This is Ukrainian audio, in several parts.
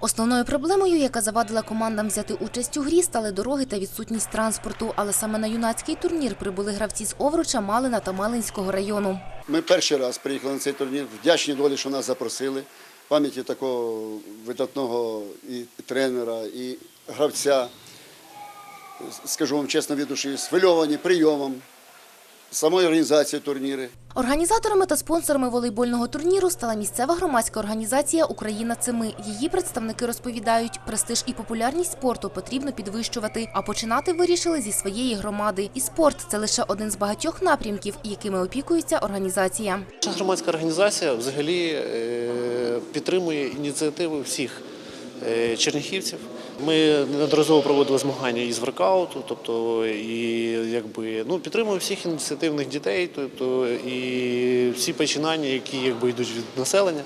Основною проблемою, яка завадила командам взяти участь у грі, стали дороги та відсутність транспорту. Але саме на юнацький турнір прибули гравці з Овруча, Малина та Малинського району. Ми перший раз приїхали на цей турнір. Вдячні долі, що нас запросили. Пам'яті такого видатного і тренера, і гравця. Скажу вам чесно від душі, схвильовані прийомом самої організації турніри. Організаторами та спонсорами волейбольного турніру стала місцева громадська організація Україна Цими. Її представники розповідають, престиж і популярність спорту потрібно підвищувати, а починати вирішили зі своєї громади. І спорт це лише один з багатьох напрямків, якими опікується організація. Наша громадська організація взагалі е, підтримує ініціативи всіх е, черніхівців. Ми неодноразово проводили змагання із воркауту, тобто і якби ну підтримуємо всіх ініціативних дітей, тобто і всі починання, які якби йдуть від населення.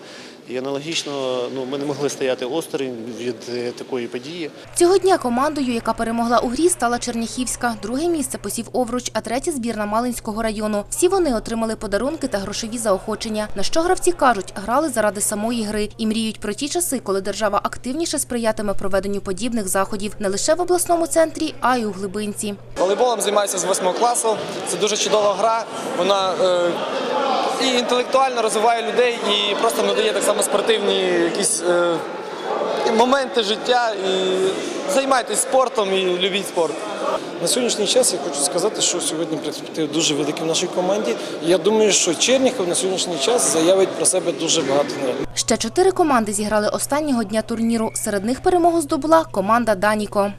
І аналогічно, ну ми не могли стояти осторонь від е, такої події. Цього дня командою, яка перемогла у грі, стала Черняхівська. Друге місце посів Овруч, а третє збірна Малинського району. Всі вони отримали подарунки та грошові заохочення. На що гравці кажуть, грали заради самої гри і мріють про ті часи, коли держава активніше сприятиме проведенню подібних заходів не лише в обласному центрі, а й у глибинці. Волейболом займаюся з 8 класу. Це дуже чудова гра. Вона е, і інтелектуально розвиває людей, і просто надає так само спортивні якісь е, моменти життя. І займайтесь спортом і любіть спорт. На сьогоднішній час я хочу сказати, що сьогодні перспективи дуже великі в нашій команді. Я думаю, що Черніхов на сьогоднішній час заявить про себе дуже багато не. Ще чотири команди зіграли останнього дня турніру. Серед них перемогу здобула команда Даніко.